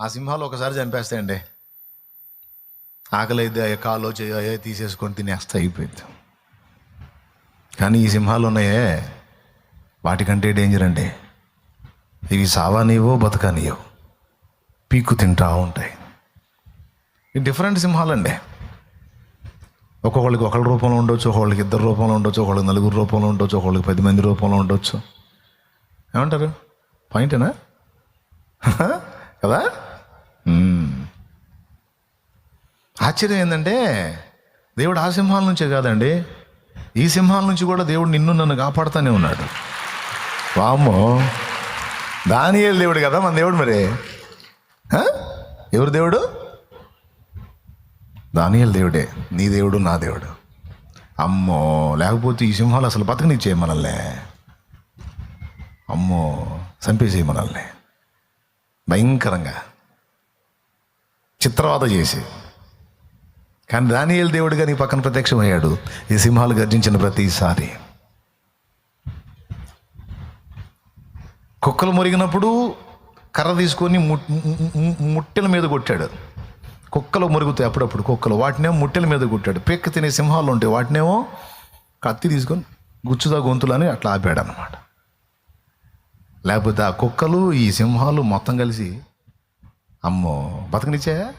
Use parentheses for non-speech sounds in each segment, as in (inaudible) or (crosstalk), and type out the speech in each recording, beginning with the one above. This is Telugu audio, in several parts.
ఆ సింహాలు ఒకసారి చంపేస్తాయండి. ఆకలి అయితే అయ్యే కాలో చేయో అయ్యో తీసేసుకొని తినేస్తా అయిపోయింది. కానీ ఈ సింహాలు ఉన్నాయే వాటికంటే డేంజర్ అండి. ఇవి సావానియో బతకానియో పీక్కు తింటా ఉంటాయి. ఈ డిఫరెంట్ సింహాలండి. ఒక్కొక్కళ్ళకి ఒకళ్ళ రూపంలో ఉండొచ్చు ఒకళ్ళకి ఇద్దరు రూపంలో ఉండొచ్చు ఒకళ్ళకి నలుగురు రూపంలో ఉండొచ్చు ఒకళ్ళకి పది మంది రూపంలో ఉండొచ్చు. ఏమంటారు? పాయింటేనా (laughs) కదా? ఆశ్చర్యం ఏంటంటే దేవుడు ఆ సింహాల నుంచే కాదండి. ఈ సింహాల నుంచి కూడా దేవుడు నిన్ను నన్ను కాపాడుతూనే ఉన్నాడు. వామ్మో. దానియేలు దేవుడు కదా మన దేవుడు మరి. ఎవరు దేవుడు? దానియేలు దేవుడే. నీ దేవుడు నా దేవుడు. అమ్మో. లేకపోతే ఈ సింహాలు అసలు బతకనిచ్చేయి మనల్ని. అమ్మో. చంపేసేయి మనల్ని. భయంకరంగా. చిత్రవాద చేసి కానీ దానియేలు దేవుడిగా నీ పక్కన ప్రత్యక్షమయ్యాడు. ఈ సింహాలు గర్జించిన ప్రతిసారి. కుక్కలు మురిగినప్పుడు కర్ర తీసుకొని ము- ముట్టెల మీద కొట్టాడు. కుక్కలు మురుగుతాయి అప్పుడప్పుడు కుక్కలు. వాటినేమో ముట్టెల మీద కొట్టాడు. పెక్క తినే సింహాలు ఉంటాయి. వాటినేమో కత్తి తీసుకొని గుచ్చుదా గొంతులని అట్లా ఆపాడు అనమాట లేకపోతే ఆ కుక్కలు ఈ సింహాలు మొత్తం కలిసి అమ్మో బతకనిచ్చాయా?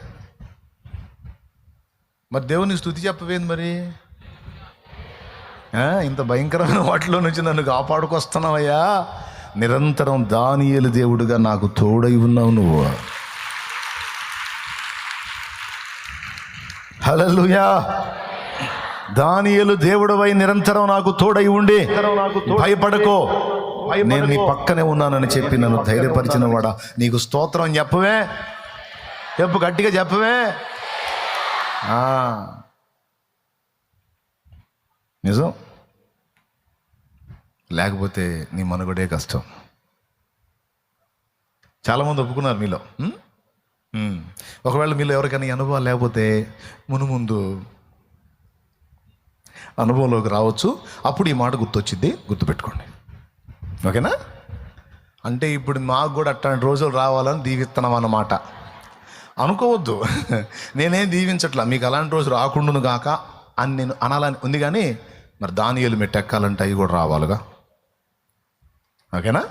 మరి దేవుని స్థుతి చెప్పవేంది మరి? ఇంత భయంకరమైన వాటిలో నుంచి నన్ను కాపాడుకొస్తున్నావయ్యా. నిరంతరం దానియేలు దేవుడుగా నాకు తోడై ఉన్నావు నువ్వు. హల్లెలూయా. దానియేలు దేవుడవై నిరంతరం నాకు తోడై ఉండి భయపడకో. నేను నీ పక్కనే ఉన్నానని చెప్పి నన్ను ధైర్యపరిచిన వాడా నీకు స్తోత్రం చెప్పవే? చెప్పు గట్టిగా చెప్పవే. నిజం. లేకపోతే నీ మనుగడే కష్టం. చాలామంది ఒప్పుకున్నారు మీలో ఒకవేళ మీలో ఎవరికైనా అనుభవం అనుభవాలు లేకపోతే మును ముందు అనుభవంలోకి రావచ్చు. అప్పుడు ఈ మాట గుర్తొచ్చింది. గుర్తుపెట్టుకోండి. ఓకేనా? అంటే ఇప్పుడు మాకు కూడా అట్లాంటి రోజులు రావాలని దీవిస్తున్నాం అన్నమాట. అనుకోవద్దు. నేనేం దీవించట్లా? మీకు అలాంటి రోజు రాకుండును గాక అని నేను అనాలని ఉంది కానీ మరి దానియలు మెట్టెక్కాలంటే అవి కూడా రావాలిగా? ఓకేనా?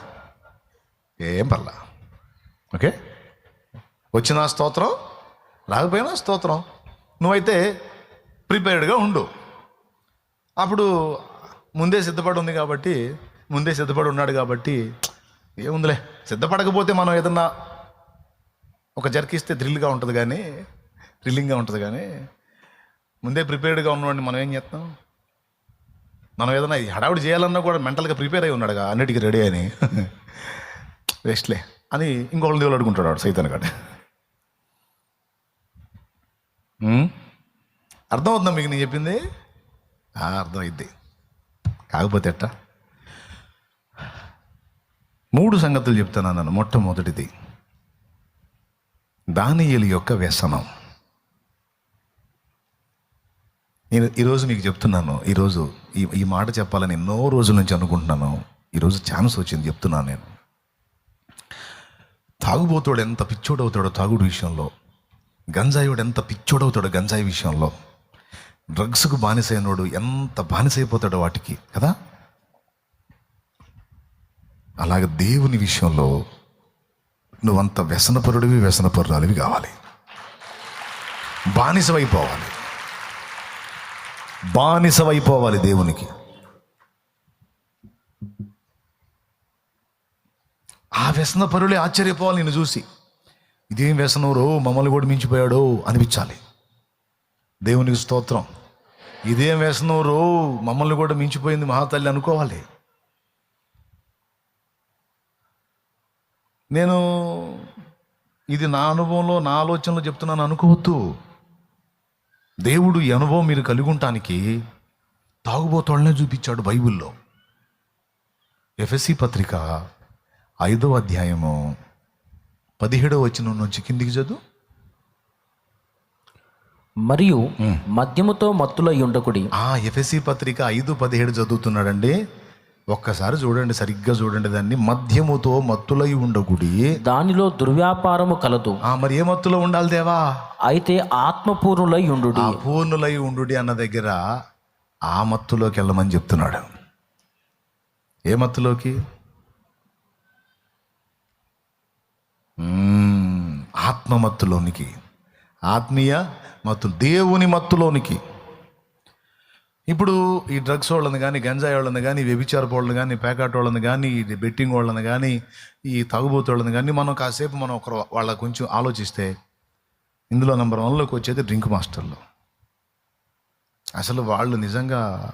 ఏం పర్లా? ఓకే? వచ్చిన స్తోత్రం రాకపోయినా స్తోత్రం. నువ్వైతే ప్రిపేర్డ్గా ఉండు. అప్పుడు ముందే సిద్ధపడి ఉంది కాబట్టి ముందే సిద్ధపడి ఉన్నాడు కాబట్టి ఏముందిలే? సిద్ధపడకపోతే మనం ఏదన్నా ఒక జర్కిస్తే థ్రిల్గా ఉంటుంది కానీ థ్రిల్లింగ్గా ఉంటుంది కానీ ముందే ప్రిపేర్డ్గా ఉన్నవాడిని మనం ఏం చేస్తాం మనం ఏదైనా హడావిడి హడావుడి చేయాలన్నా కూడా మెంటల్గా ప్రిపేర్ అయి ఉన్నాడుగా అన్నిటికీ రెడీ అని. (laughs) వేస్ట్లే. అని ఇంకొకళ్ళు దేవుడు అడుగుంటాడు వాడు సైతాన్ కాడు అర్థమవుతుందా మీకు నేను చెప్పింది? ఆ, అర్థమైద్ది. కాకపోతే ఎట్టా? మూడు సంగతులు చెప్తాను నన్ను మొట్టమొదటిది. దానియేలు యొక్క వ్యసనం. నేను ఈరోజు మీకు చెప్తున్నాను ఈరోజు ఈ ఈ మాట చెప్పాలని ఎన్నో రోజుల నుంచి అనుకుంటున్నాను ఈరోజు ఛాన్స్ వచ్చింది చెప్తున్నాను నేను. తాగుబోతాడు ఎంత పిచ్చోడవుతాడో తాగుడు విషయంలో గంజాయివాడు ఎంత పిచ్చోడవుతాడో గంజాయి విషయంలో డ్రగ్స్కు బానిసైనోడు ఎంత బానిసైపోతాడో వాటికి కదా? అలాగే దేవుని విషయంలో నువ్వంత వ్యసనపరుడివి వ్యసనపరురాలివి కావాలి. బానిసమైపోవాలి బానిసమైపోవాలి దేవునికి. ఆ వ్యసన పరులే ఆశ్చర్యపోవాలి నేను చూసి. ఇదేం వ్యసనం రో మమ్మల్ని కూడా మించిపోయాడో అనిపించాలి. దేవునికి స్తోత్రం. ఇదేం వ్యసనం రో మమ్మల్ని కూడా మించిపోయింది మహాతల్లి అనుకోవాలి. నేను ఇది నా అనుభవంలో నా ఆలోచనలో చెప్తున్నాను అనుకోవద్దు. దేవుడు ఈ అనుభవం మీరు కలిగి ఉండటానికి తాగుబోతోళ్ళనే చూపించాడు బైబిల్లో. ఎఫ్ఎస్సి పత్రిక ఐదో అధ్యాయము పదిహేడో వచనం నుంచి కిందికి చదువు. మరియు మద్యముతో మత్తులై ఉండకుడి. ఆ ఎఫ్ఎస్సి పత్రిక ఐదు పదిహేడు చదువుతున్నాడండి. ఒక్కసారి చూడండి సరిగ్గా చూడండి దాన్ని. మద్యముతో మత్తులై ఉండకుడి. దానిలో దుర్వ్యాపారము కలదు. ఆ మరి ఏ మత్తులో ఉండాలి దేవా? అయితే ఆత్మపూర్ణులై ఉండు ఆ పూర్ణులై ఉండు అన్న దగ్గర ఆ మత్తులోకి వెళ్ళమని చెప్తున్నాడు. ఏ మత్తులోకి. ఆత్మ మత్తులోనికి ఆత్మీయ మత్తు దేవుని మత్తులోనికి. ఇప్పుడు ఈ డ్రగ్స్ వాళ్ళని కానీ గంజాయి వాళ్ళని కానీ వ్యభిచారపు వాళ్ళని కానీ పేకాట వాళ్ళని కానీ ఈ బెట్టింగ్ వాళ్ళని కానీ ఈ తాగుబోతు వాళ్ళని కానీ మనం కాసేపు మనం ఒక వాళ్ళ కొంచెం ఆలోచిస్తే ఇందులో నెంబర్ వన్లోకి వచ్చేది డ్రింక్ మాస్టర్లు. అసలు వాళ్ళు నిజంగా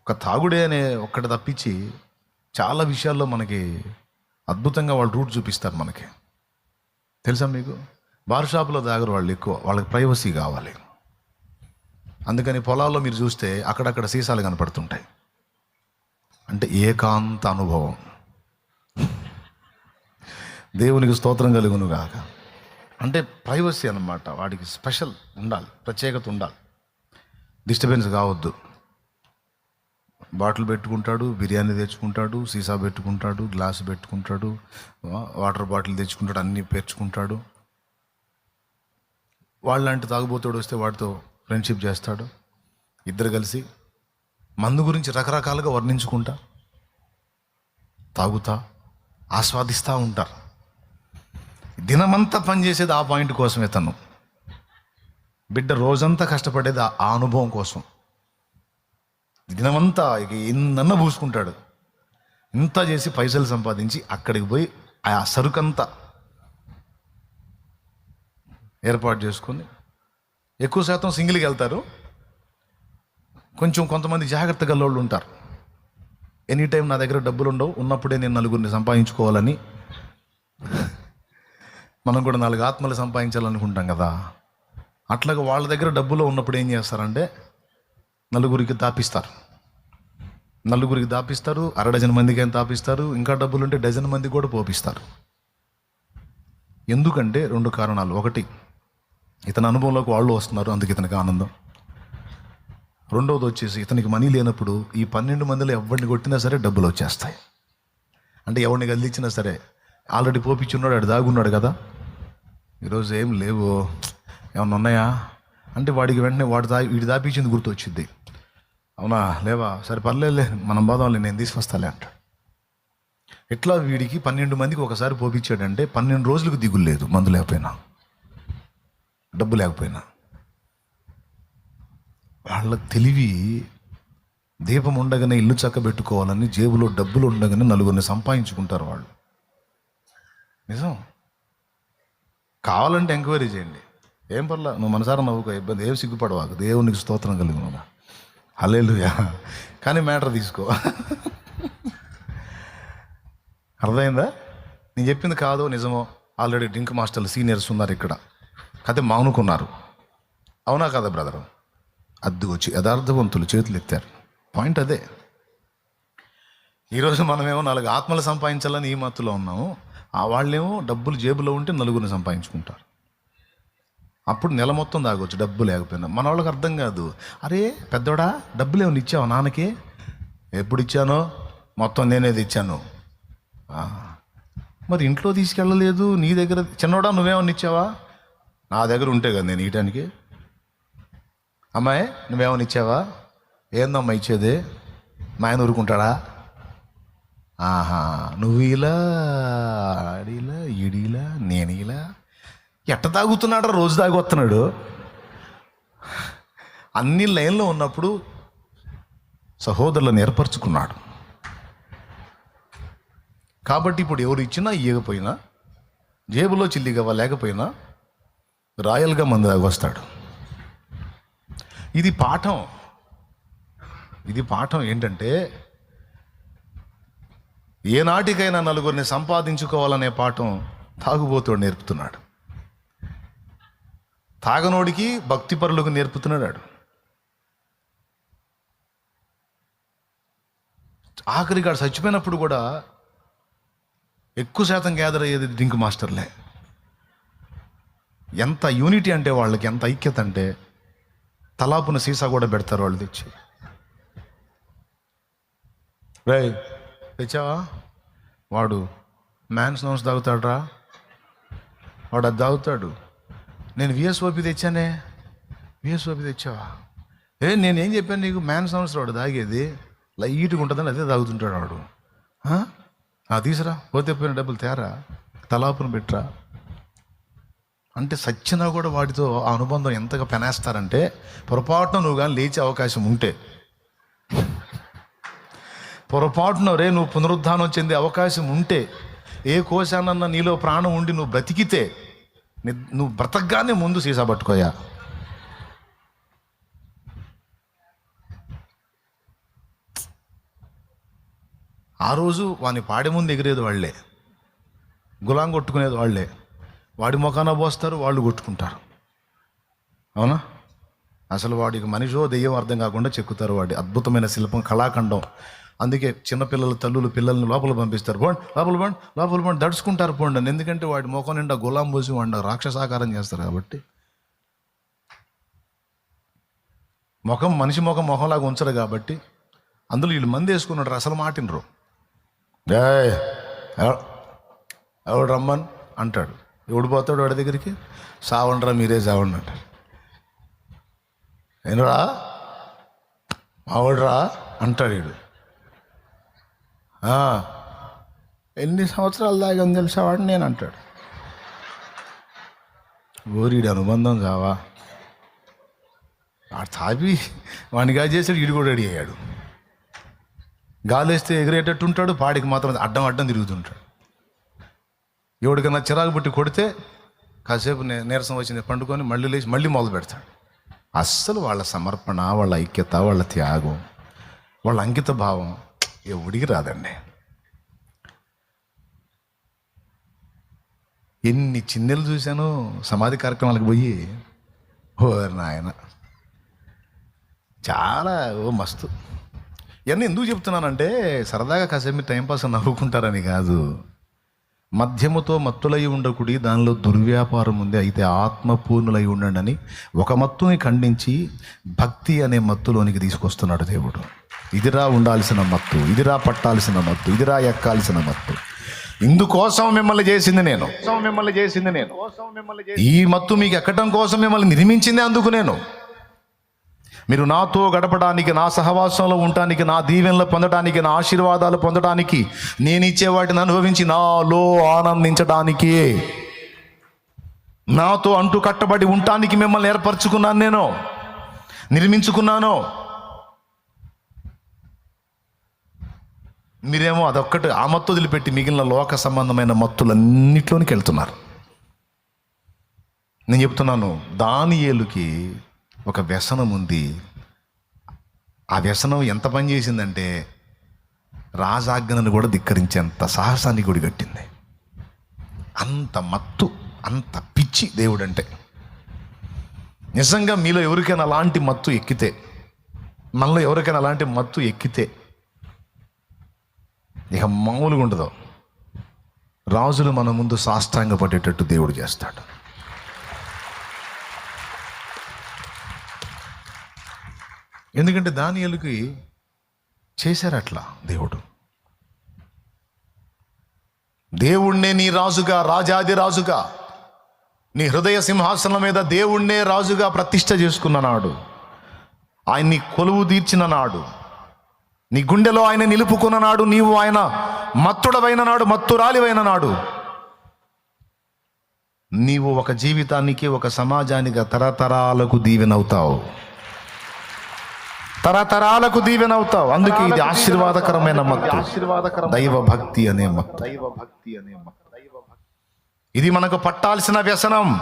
ఒక తాగుడే అనే ఒక్కటి తప్పించి చాలా విషయాల్లో మనకి అద్భుతంగా వాళ్ళు రూట్ చూపిస్తారు మనకి. తెలుసా మీకు? బార్ షాపులో తాగరు వాళ్ళు ఎక్కువ. వాళ్ళకి ప్రైవసీ కావాలి. అందుకని పొలాల్లో మీరు చూస్తే అక్కడక్కడ సీసాలు కనపడుతుంటాయి. అంటే ఏకాంత అనుభవం. దేవునికి స్తోత్రం కలుగును కాక అంటే ప్రైవసీ అన్నమాట వాడికి స్పెషల్ ఉండాలి ప్రత్యేకత ఉండాలి. డిస్టర్బెన్స్ కావద్దు. బాటిల్ పెట్టుకుంటాడు బిర్యానీ తెచ్చుకుంటాడు సీసా పెట్టుకుంటాడు గ్లాస్ పెట్టుకుంటాడు వాటర్ బాటిల్ తెచ్చుకుంటాడు అన్నీ పేర్చుకుంటాడు. వాళ్ళంటి తాగుబోతుడు వస్తే వాడితో ఫ్రెండ్షిప్ చేస్తాడు. ఇద్దరు కలిసి మందు గురించి రకరకాలుగా వర్ణించుకుంటా తాగుతా ఆస్వాదిస్తూ ఉంటారు దినమంతా పనిచేసేది ఆ పాయింట్ కోసమే తను. బిడ్డ రోజంతా కష్టపడేది ఆ- అనుభవం కోసం. దినమంతా ఇక ఎన్నన్న పూసుకుంటాడు. ఇంత చేసి పైసలు సంపాదించి అక్కడికి పోయి ఆ సరుకంతా ఏర్పాటు చేసుకొని ఎక్కువ శాతం సింగిల్కి వెళ్తారు. కొంచెం కొంతమంది జాగ్రత్త గల్లోళ్ళు ఉంటారు. ఎనీ టైం నా దగ్గర డబ్బులు ఉండవు. ఉన్నప్పుడే నేను నలుగురిని సంపాదించుకోవాలని. మనం కూడా నాలుగు ఆత్మలు సంపాదించాలనుకుంటాం కదా. అట్లాగా వాళ్ళ దగ్గర డబ్బులో ఉన్నప్పుడు ఏం చేస్తారంటే నలుగురికి దాపిస్తారు. నలుగురికి దాపిస్తారు. అర డజన్ మందికి అయినా దాపిస్తారు ఇంకా డబ్బులు ఉంటే డజన్ మంది కూడా పోపిస్తారు. ఎందుకంటే రెండు కారణాలు. ఒకటి ఇతని అనుభవంలోకి వాళ్ళు వస్తున్నారు అందుకు ఇతనికి ఆనందం. రెండవది వచ్చేసి ఇతనికి మనీ లేనప్పుడు ఈ పన్నెండు మందిలో ఎవరిని కొట్టినా సరే డబ్బులు వచ్చేస్తాయి. అంటే ఎవరిని కదిలించినా సరే ఆల్రెడీ పోపించున్నాడు ఆడు దాగున్నాడు కదా. ఈరోజు ఏం లేవు. ఏమన్నా ఉన్నాయా? అంటే వాడికి వెంటనే వాడు దా వీడి దాపించింది గుర్తు వచ్చింది అవునా? లేవా? సరే పర్లేదులే మనం బాధంలే నేను తీసుకొస్తాలే అంటాడు. ఎట్లా వీడికి పన్నెండు మందికి ఒకసారి పోపించాడంటే పన్నెండు రోజులకు దిగులు లేదు మందు లేకపోయినా. డబ్బు లేకపోయినా. వాళ్ళ తెలివి దీపం ఉండగానే ఇల్లు చక్కబెట్టుకోవాలని జేబులో డబ్బులు ఉండగానే నలుగురిని సంపాదించుకుంటారు వాళ్ళు. నిజం? కావాలంటే ఎంక్వైరీ చేయండి. ఏం పర్లా నువ్వు మనసారా నవ్వుకో ఇబ్బంది ఏం సిగ్గుపడవాకు దేవునికి స్తోత్రం కలుగునుగా హలేలుయా కానీ మ్యాటర్ తీసుకో. అర్థమైందా? నేను చెప్పింది కాదో నిజమో? ఆల్రెడీ డ్రింక్ మాస్టర్లు సీనియర్స్ ఉన్నారు ఇక్కడ. కథ మానుకున్నారు. అవునా కదా బ్రదర్? అద్దు వచ్చి యథార్థవంతులు చేతులు ఎత్తారు. పాయింట్ అదే. ఈరోజు మనమేమో నాలుగు ఆత్మలు సంపాదించాలని ఈ మత్తులో ఉన్నాము. ఆ వాళ్ళేమో డబ్బులు జేబులో ఉంటే నలుగురిని సంపాదించుకుంటారు. అప్పుడు నెల మొత్తం దాగొచ్చు డబ్బు లేకపోయినా. మన వాళ్ళకి అర్థం కాదు. అరే పెద్దోడా డబ్బులు ఏమైనా ఇచ్చావా నాన్నకి? ఎప్పుడు ఇచ్చానో? మొత్తం నేనే ఇచ్చాను మరి ఇంట్లో తీసుకెళ్ళలేదు నీ దగ్గర చిన్నోడా నువ్వేమన్నా ఇచ్చావా? నా దగ్గర ఉంటే కదా నేను ఇయటానికి అమ్మాయి నువ్వేమని ఇచ్చావా? ఏందమ్మా ఇచ్చేది? మా ఆయన ఊరుకుంటాడా? ఆహా నువ్వు ఇలా ఆడిలా ఈడిలా నేను ఇలా ఎట్ట తాగుతున్నాడు రోజు తాగొస్తున్నాడు అన్ని లైన్లో ఉన్నప్పుడు సహోదరులను ఏర్పరచుకున్నాడు. కాబట్టి ఇప్పుడు ఎవరు ఇచ్చినా ఇవ్వకపోయినా జేబులో చిల్లిగవ్వ లేకపోయినా రాయల్గా మంది వస్తాడు ఇది పాఠం. ఇది పాఠం ఏంటంటే ఏనాటికైనా నలుగురిని సంపాదించుకోవాలనే పాఠం తాగుబోతుడు నేర్పుతున్నాడు. తాగనోడికి భక్తిపరులకు నేర్పుతున్నాడు ఆడు. చచ్చిపోయినప్పుడు కూడా ఎక్కువ శాతం గ్యాదర్ అయ్యేది డ్రింక్ మాస్టర్లే. ఎంత యూనిటీ అంటే వాళ్ళకి ఎంత ఐక్యత అంటే తలాపున సీసా కూడా పెడతారు వాళ్ళు తెచ్చి. రే తెచ్చావా? వాడు మ్యాన్స్ నౌన్స్ తాగుతాడ్రా? వాడు అది తాగుతాడు. నేను విఎస్ఓపి తెచ్చానే. విఎస్ఓపి తెచ్చావా? ఏ నేను ఏం చెప్పాను నీకు? మ్యాన్స్ నౌన్స్ వాడు తాగేది లైట్గా ఉంటుందని అదే తాగుతుంటాడు వాడు. ఆ? తీసురా. పోతే పోయిన డబ్బులు తేరా. తలాపున పెట్టరా. అంటే సచ్చినా కూడా వాటితో ఆ అనుబంధం ఎంతగా పెనేస్తారంటే పొరపాటున నువ్వు కానీ లేచే అవకాశం ఉంటే. పొరపాటున రే నువ్వు పునరుద్ధానం చెందే అవకాశం ఉంటే ఏ కోశానన్నా నీలో ప్రాణం ఉండి నువ్వు బ్రతికితే నువ్వు బ్రతకగానే ముందు సీసా పట్టుకోయా? ఆ రోజు వాని పాడే ముందు ఎగిరేది వాళ్ళే. గులాం కొట్టుకునేది వాళ్ళే. వాడి ముఖాన పోస్తారు వాళ్ళు కొట్టుకుంటారు. అవునా? అసలు వాడికి మనిషో దెయ్యం అర్థం కాకుండా చెక్కుతారు వాడి. అద్భుతమైన శిల్పం కళాఖండం. అందుకే చిన్నపిల్లల తల్లులు పిల్లల్ని లోపల పంపిస్తారు. పోండి లోపల పోండి లోపల పోండి దడుచుకుంటారు పోండి ఎందుకంటే వాడి ముఖం నిండా గులాం పోసి వాడిని రాక్షసాకారం చేస్తారు కాబట్టి. ముఖం మనిషి ముఖం మొహంలాగా ఉంచరు కాబట్టి అందులో వీళ్ళు మంది వేసుకున్నాడు అసలు మాటినరు. ఎవడు రమ్మన్ అంటాడు. ఎవడు పోతాడు వాడి దగ్గరికి? సావండ్రా మీరే సావండి అంటారు ఏనరా మావాడురా? అంటాడు వీడు. ఎన్ని సంవత్సరాలు దాగని తెలిసేవాడు నేను అంటాడు. ఓరీడి అనుబంధం కావా? ఆ తాపి వానిగా చేసాడు ఈడు కూడా రెడీ అయ్యాడు. గాలి వేస్తే ఎగిరేటట్టు ఉంటాడు పాడికి మాత్రం అడ్డం అడ్డం తిరుగుతుంటాడు. ఎవడికన్నా చిరాకు పుట్టి కొడితే కాసేపు నీరసం వచ్చింది పండుకొని మళ్ళీ లేచి మళ్ళీ మొదలు పెడతాడు. అస్సలు వాళ్ళ సమర్పణ వాళ్ళ ఐక్యత వాళ్ళ త్యాగం వాళ్ళ అంకిత భావం ఎవడికి రాదండి. ఎన్ని చిన్నెలు చూశాను సమాధి కార్యక్రమాలకు పోయి ఓ నాయన చాలా ఓ మస్తు. ఇవన్నీ ఎందుకు చెప్తున్నానంటే సరదాగా కాసేపు టైంపాస్ నవ్వుకుంటారని కాదు. మద్యముతో మత్తులై ఉండకుడి దానిలో దుర్వ్యాపారం ఉంది. అయితే ఆత్మపూర్ణులై ఉండండి అని ఒక మత్తుని ఖండించి భక్తి అనే మత్తులోనికి తీసుకొస్తున్నాడు దేవుడు. ఇదిరా ఉండాల్సిన మత్తు ఇదిరా పట్టాల్సిన మత్తు ఇదిరా ఎక్కాల్సిన మత్తు. ఇందుకోసం మిమ్మల్ని చేసింది నేను. మిమ్మల్ని చేసింది నేను. ఈ మత్తు మీకు ఎక్కడం కోసం మిమ్మల్ని నిర్మించింది అందుకు నేను. మీరు నాతో గడపడానికి నా సహవాసంలో ఉండటానికి నా దీవెనలు పొందడానికి నా ఆశీర్వాదాలు పొందడానికి నేను ఇచ్చే వాటిని అనుభవించి నాలో ఆనందించడానికి నాతో అంటూ కట్టబడి ఉండటానికి మిమ్మల్ని ఏర్పరచుకున్నాను నేను నిర్మించుకున్నాను. మీరేమో అదొక్కటి ఆ మత్తు వదిలిపెట్టి మిగిలిన లోక సంబంధమైన మత్తులన్నిట్లోనికి వెళ్తున్నారు. నేను చెప్తున్నాను దానియేలుకి ఒక వ్యసనం ఉంది. ఆ వ్యసనం ఎంత పని చేసిందంటే రాజాజ్ఞను కూడా ధిక్కరించేంత సాహసాన్ని గుడి కట్టింది. అంత మత్తు అంత పిచ్చి దేవుడంటే. నిజంగా మీలో ఎవరికైనా అలాంటి మత్తు ఎక్కితే మనలో ఎవరికైనా అలాంటి మత్తు ఎక్కితే ఇక మామూలుగా ఉండదు. రాజులు మన ముందు సాష్టాంగ పడేటట్టు దేవుడు చేస్తాడు. ఎందుకంటే దానియలుకి చేశారు అట్లా దేవుడు. దేవుణ్ణే నీ రాజుగా రాజాది రాజుగా. నీ హృదయ సింహాసనం మీద దేవుణ్ణే రాజుగా ప్రతిష్ట చేసుకున్న నాడు ఆయన్ని కొలువు తీర్చిన నాడు నీ గుండెలో ఆయన నిలుపుకున్న నాడు నీవు ఆయన మత్తుడవైన నాడు మత్తురాలివైన నాడు నీవు ఒక జీవితానికి ఒక సమాజానికి తరతరాలకు దీవెనవుతావు. తరతరాలకు దీవెనవుతావు అందుకే ఇది ఆశీర్వాదకరమైన మత్తు. దైవ భక్తి అనే మత్తు. దైవ భక్తి అనే మత్తు. ఇది మనకు పట్టాల్సిన వ్యసనం.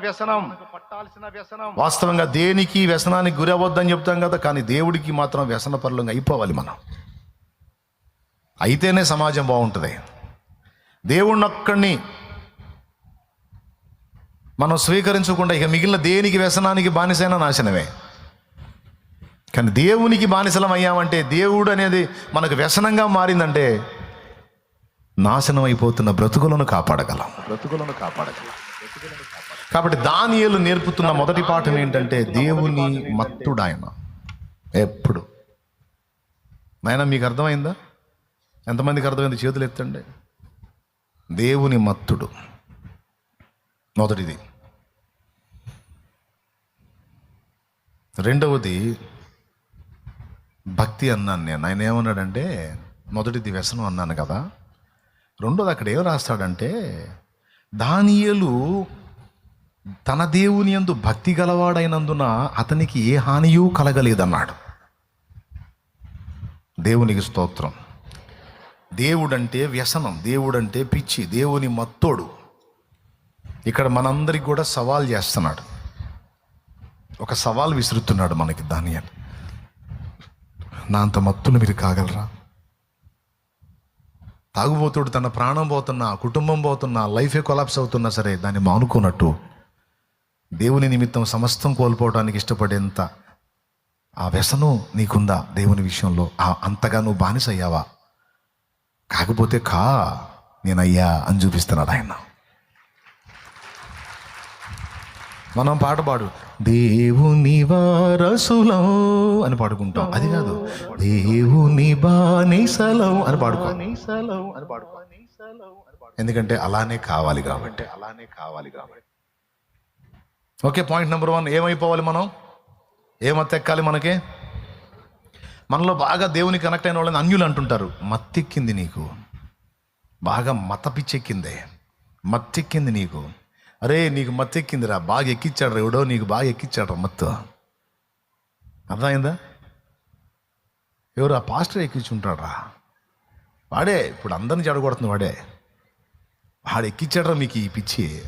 వ్యసనం. పట్టాల్సిన వ్యసనం. వాస్తవంగా దేనికి వ్యసనానికి గురవద్దని చెప్తాం కదా కానీ దేవుడికి మాత్రం వ్యసన పరులంగా అయిపోవాలి మనం. అయితేనే సమాజం బాగుంటుంది. దేవుణ్ణి ఒక్కడిని మనం స్వీకరించకుండా ఇక మిగిలిన దేనికి వ్యసనానికి బానిసైన నాశనమే. కానీ దేవునికి బానిసలం అయ్యామంటే దేవుడు అనేది మనకు వ్యసనంగా మారిందంటే నాశనం అయిపోతున్న బ్రతుకులను కాపాడగలం. బ్రతుకులను కాపాడగలం. కాబట్టి దానియేలు నేర్పుతున్న మొదటి పాఠం ఏంటంటే దేవుని మత్తుడాయన. ఎప్పుడు? నాయన మీకు అర్థమైందా? ఎంతమందికి అర్థమైంది చేతులు ఎత్తండి. దేవుని మత్తుడు. మొదటిది. రెండవది భక్తి అన్నాను నేను. ఆయన ఏమన్నాడంటే మొదటిది వ్యసనం అన్నాను కదా. రెండోది అక్కడ ఏం రాస్తాడంటే దానియలు తన దేవుని యందు భక్తి గలవాడైనందున అతనికి ఏ హానియూ కలగలేదన్నాడు. దేవునికి స్తోత్రం. దేవుడంటే వ్యసనం దేవుడంటే పిచ్చి దేవుని మత్తోడు. ఇక్కడ మనందరికి కూడా సవాల్ చేస్తున్నాడు. ఒక సవాల్ విసురుతున్నాడు మనకి దానియలు నా అంత మత్తులు మీరు కాగలరా? తాగుబోతుడు తన ప్రాణం పోతున్నా కుటుంబం పోతున్నా లైఫే కొలాప్స్ అవుతున్నా సరే దాన్ని మానుకున్నట్టు దేవుని నిమిత్తం సమస్తం కోల్పోవడానికి ఇష్టపడేంత ఆ వ్యసనం నీకుందా దేవుని విషయంలో? ఆ అంతగా నువ్వు బానిస అయ్యావా కాకపోతే కా నేనయ్యా అని చూపిస్తున్నాడు ఆయన. మనం పాట పాడు. దేవుని వారసులం అని పాడుకుంటాం. అది కాదు. దేవుని బానిసలం అని పాడుకో ఎందుకంటే అలానే కావాలి కాబట్టి. అలానే కావాలి కాబట్టి. Okay point number one. ఏమైపోవాలి మనం? ఏమత్తెక్కాలి మనకి? మనలో బాగా దేవుని కనెక్ట్ అయిన వాళ్ళని అన్యులు అంటుంటారు. మత్తెక్కింది నీకు. బాగా మత పిచ్చెక్కిందే మత్తెక్కింది నీకు. అరే నీకు మత్తెక్కిందిరా బాగా ఎక్కిచ్చాడు రా ఎవడో నీకు బాగా ఎక్కిచ్చాడు రా మత్తు. అర్థమైందా? ఎవరు ఆ పాస్టర్ ఎక్కించుంటాడు రా? వాడే ఇప్పుడు అందరిని చెడగొడుతుంది వాడే. వాడు ఎక్కిచ్చాడు మీకు ఈ పిచ్చి.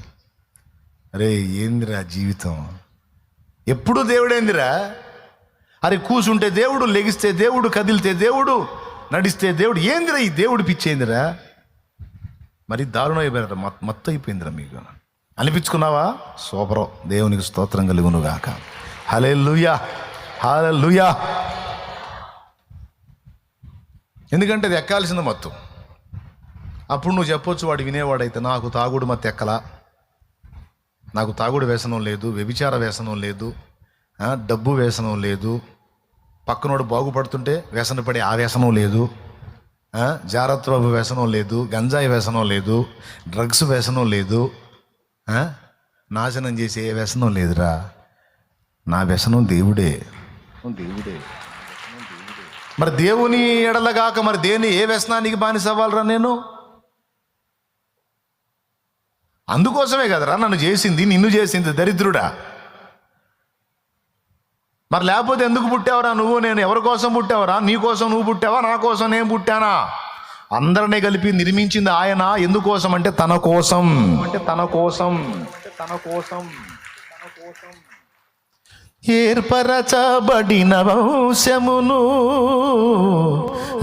అరే ఏందిరా జీవితం? ఎప్పుడు దేవుడేందిరా? అరే కూసుంటే దేవుడు లెగిస్తే దేవుడు కదిలితే దేవుడు నడిస్తే దేవుడు ఏందిరా ఈ దేవుడు పిచ్చేందిరా? మరి దారుణం అయిపోయినరా మత్తు అయిపోయిందిరా మీకు. అనిపించుకున్నావా? సూపరం. దేవునికి స్తోత్రం కలుగునుగాక. హలే లుయా హలే లుయా ఎందుకంటే అది ఎక్కాల్సింది మొత్తం. అప్పుడు నువ్వు చెప్పొచ్చు వాడు వినేవాడైతే నాకు తాగుడు మత్తు ఎక్కలా. నాకు తాగుడు వ్యసనం లేదు వ్యభిచార వ్యసనం లేదు డబ్బు వ్యసనం లేదు. పక్కనోడు బాగుపడుతుంటే వ్యసన పడే ఆ వ్యసనం లేదు. ఆ, వ్యసనం లేదు గంజాయి వ్యసనం లేదు డ్రగ్స్ వ్యసనం లేదు. నాశనం చేసే ఏ వ్యసనం లేదురా. నా వ్యసనం దేవుడే. దేవుడే. మరి దేవుని ఎడలగాక మరి దేని ఏ వ్యసనానికి బానిస అవ్వాలరా నేను? అందుకోసమే కదరా నన్ను చేసింది నిన్ను చేసింది దరిద్రుడా. మరి లేకపోతే ఎందుకు పుట్టావరా నువ్వు? నేను ఎవరి కోసం పుట్టావరా? నీ కోసం నువ్వు పుట్టావా? నా కోసం నేను పుట్టానా? అందరినీ కలిపి నిర్మించింది ఆయన ఎందుకోసం అంటే తన కోసం. అంటే తన కోసం. తన కోసం. ఏర్పరచబడిన వంశమును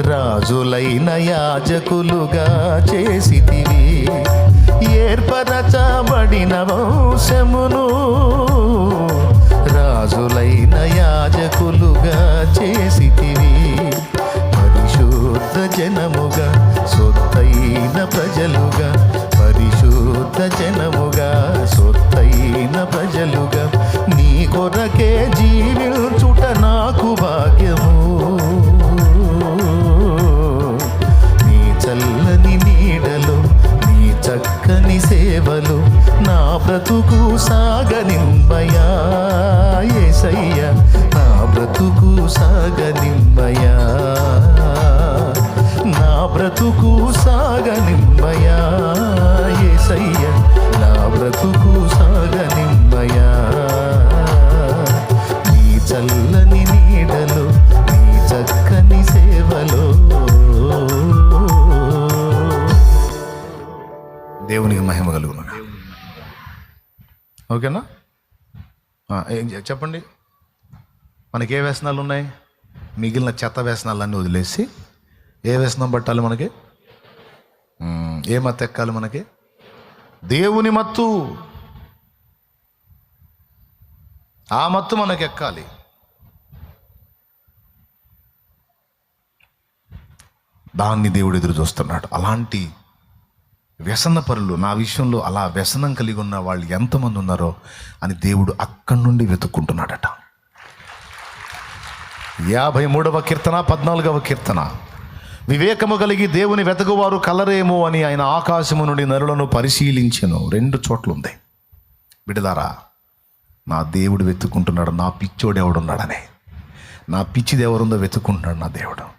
రాజులైన యాజకులుగా చేసితివి. ఏర్పరచబడిన వంశమును జనముగా సొత్తైన ప్రజలుగా. నీ కొరకే జీవించుట నాకు భాగ్యము. నీ చల్లని నీడలు నీ చక్కని సేవలు నా బ్రతుకు సాగనింబయా. ఏసయ్య నా బ్రతుకు సాగనింబయా. నా బ్రతుకు సాగనింబయా. ఏసయ్య బ్రతుకు సాగనింబయా నీ చల్లని నీడలు నీ చక్కని సేవలో. దేవునికి మహిమ కలుగును ఓకేనా? ఏం చెప్పండి. మనకి ఏ వ్యసనాలు ఉన్నాయి? మిగిలిన చెత్త వ్యసనాలన్నీ వదిలేసి ఏ వ్యసనం పట్టాలి మనకి? ఉమ్, ఏ మత్తు ఎక్కాలి మనకి? దేవుని మత్తు. ఆ మత్తు మనకు ఎక్కాలి దాన్ని దేవుడు ఎదురు చూస్తున్నాడు. అలాంటి వ్యసన పరులు నా విషయంలో అలా వ్యసనం కలిగి ఉన్న వాళ్ళు ఎంతమంది ఉన్నారో అని దేవుడు అక్కడి నుండి వెతుక్కుంటున్నాడట. యాభై మూడవ కీర్తన పద్నాలుగవ కీర్తన. వివేకము కలిగి దేవుని వెతకువారు కలరేమో అని ఆయన ఆకాశము నుండి నరులను పరిశీలించను. రెండు చోట్ల ఉంది బిడదారా నా దేవుడు వెతుక్కుంటున్నాడు నా పిచ్చోడు ఎవడున్నాడని నా పిచ్చిది ఎవరుందో వెతుక్కుంటున్నాడు నా దేవుడు.